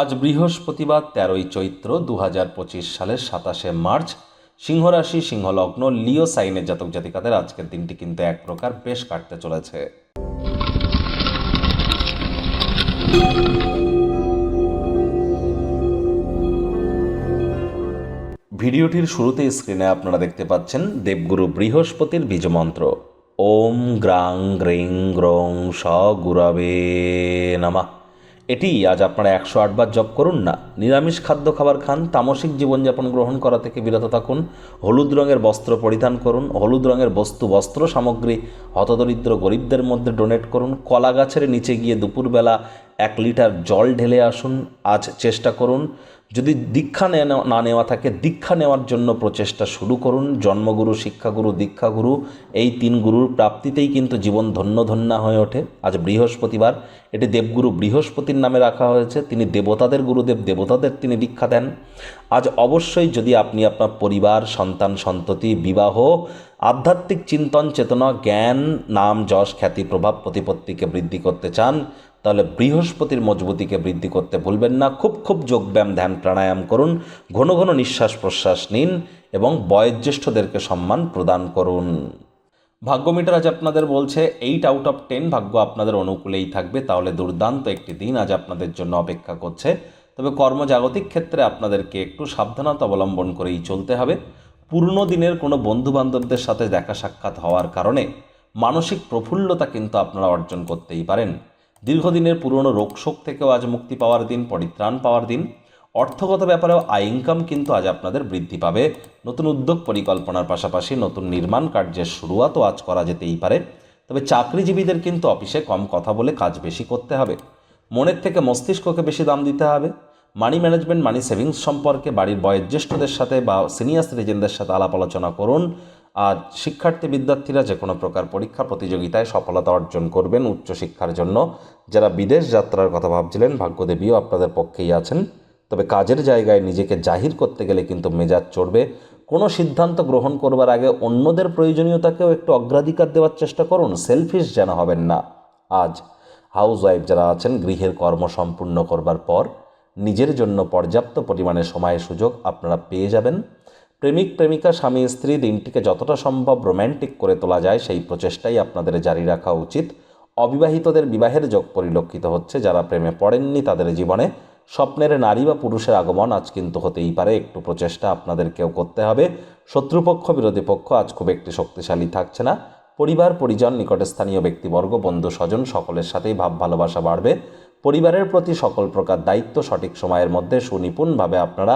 আজ বৃহস্পতিবার, তেরোই চৈত্র দু হাজার পঁচিশ সালের সাতাশে মার্চ, সিংহরাশি, সিংহলগ্ন, লিও সাইনের জাতক জাতিকাদের আজকের দিনটি কিন্তু এক প্রকার বেশ কাটতে চলেছে। ভিডিওটির শুরুতে স্ক্রিনে আপনারা দেখতে পাচ্ছেন দেবগুরু বৃহস্পতির বীজমন্ত্র ওম গ্রাং গ্রিং গ্রং স গুরবে নামা। এটি আজ আপনারা একশো আটবার জপ করুন না। নিরামিষ খাদ্য খাবার খান, তামসিক জীবনযাপন গ্রহণ করা থেকে বিরত থাকুন, হলুদ রঙের বস্ত্র পরিধান করুন, হলুদ রঙের বস্তু, বস্ত্র সামগ্রী, হতদরিদ্র গরিবদের মধ্যে ডোনেট করুন, কলা গাছের নিচে গিয়ে দুপুরবেলা এক লিটার জল ঢেলে আসুন, আজ চেষ্টা করুন। যদি দীক্ষা নে- নেওয়া থাকে, দীক্ষা নেওয়ার জন্য প্রচেষ্টা শুরু করুন। জন্মগুরু, শিক্ষাগুরু, দীক্ষাগুরু, এই তিন গুরুর প্রাপ্তিতেই কিন্তু জীবন ধন্য ধন্য হয়ে ওঠে। আজ বৃহস্পতিবার, এটি দেবগুরু বৃহস্পতির নামে রাখা হয়েছে। তিনি দেবতাদের গুরুদেব, দেবতাদের তিনি দীক্ষা দেন। আজ অবশ্যই যদি আপনি আপনার পরিবার, সন্তান, সন্ততি, বিবাহ, আধ্যাত্মিক চিন্তন, চেতনা, জ্ঞান, নাম, যশ, খ্যাতি, প্রভাব, প্রতিপত্তিকে বৃদ্ধি করতে চান তাহলে বৃহস্পতির মজবুতিকে বৃদ্ধি করতে ভুলবেন না। খুব খুব যোগব্যায়াম, ধ্যান, প্রাণায়াম করুন। ঘন ঘন নিঃশ্বাস প্রশ্বাস নিন এবং বয়োজ্যেষ্ঠদেরকে সম্মান প্রদান করুন। ভাগ্যমিটার আজ আপনাদের বলছে এইট আউট অফ টেন ভাগ্য আপনাদের অনুকূলেই থাকবে। তাহলে দুর্দান্ত একটি দিন আজ আপনাদের জন্য অপেক্ষা করছে। তবে কর্মজাগতিক ক্ষেত্রে আপনাদেরকে একটু সাবধানতা অবলম্বন করেই চলতে হবে। পুরনো দিনের কোনো বন্ধু বান্ধবদের সাথে দেখা সাক্ষাৎ হওয়ার কারণে মানসিক প্রফুল্লতা কিন্তু আপনারা অর্জন করতেই পারেন। দীর্ঘদিনের পুরনো রোগশোক থেকেও আজ মুক্তি পাওয়ার দিন, পরিত্রাণ পাওয়ার দিন। অর্থগত ব্যাপারেও আয় ইনকাম কিন্তু আজ আপনাদের বৃদ্ধি পাবে। নতুন উদ্যোগ পরিকল্পনার পাশাপাশি নতুন নির্মাণ কার্যের শুরুয়াতও আজ করা যেতেই পারে। তবে চাকরিজীবীদের কিন্তু অফিসে কম কথা বলে কাজ বেশি করতে হবে। মনের থেকে মস্তিষ্ককে বেশি দাম দিতে হবে। মানি ম্যানেজমেন্ট মানি সেভিংস সম্পর্কে বাড়ির বয়োজ্যেষ্ঠদের সাথে বা সিনিয়র সিটিজেনদের সাথে আলাপ আলোচনা করুন। আর শিক্ষার্থী বিদ্যার্থীরা যে কোনো প্রকার পরীক্ষা প্রতিযোগিতায় সফলতা অর্জন করবেন উচ্চশিক্ষার জন্য। যারা বিদেশ যাত্রার কথা ভাবছিলেন, ভাগ্যদেবীও আপনাদের পক্ষেই আছেন। তবে কাজের জায়গায় নিজেকে জাহির করতে গেলে কিন্তু মেজাজ চড়বে। কোনো সিদ্ধান্ত গ্রহণ করবার আগে অন্যদের প্রয়োজনীয়তাকেও একটু অগ্রাধিকার দেওয়ার চেষ্টা করুন। সেলফিশ যেন হবেন না। আজ হাউস ওয়াইফ যারা আছেন, গৃহের কর্ম সম্পূর্ণ করবার পর নিজের জন্য পর্যাপ্ত পরিমাণে সময় সুযোগ আপনারা পেয়ে যাবেন। প্রেমিক, প্রেমিকা, স্বামী, স্ত্রী দিনটিকে যতটা সম্ভব রোম্যান্টিক করে তোলা যায়, সেই প্রচেষ্টাই আপনাদের জারি রাখা উচিত। অবিবাহিতদের বিবাহের যোগ পরিলক্ষিত হচ্ছে, যারা প্রেমে পড়েননি তাদের জীবনে। স্বপ্নের নারী বা পুরুষের আগমন আজ কিন্তু হতেই পারে, একটু প্রচেষ্টা আপনাদেরকেও করতে হবে। শত্রুপক্ষ, বিরোধী পক্ষ আজ খুব একটি শক্তিশালী থাকছে না। পরিবার, পরিজন, নিকটে স্থানীয় ব্যক্তিবর্গ, বন্ধু, স্বজন সকলের সাথেই ভাব ভালোবাসা বাড়বে। পরিবারের প্রতি সকল প্রকার দায়িত্ব সঠিক সময়ের মধ্যে সুনিপুণভাবে আপনারা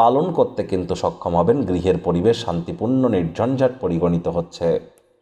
পালন করতে কিন্তু সক্ষম হবেন গৃহের পরিবেশ শান্তিপূর্ণ নির্ঝঞ্ঝাট পরিগণিত হচ্ছে।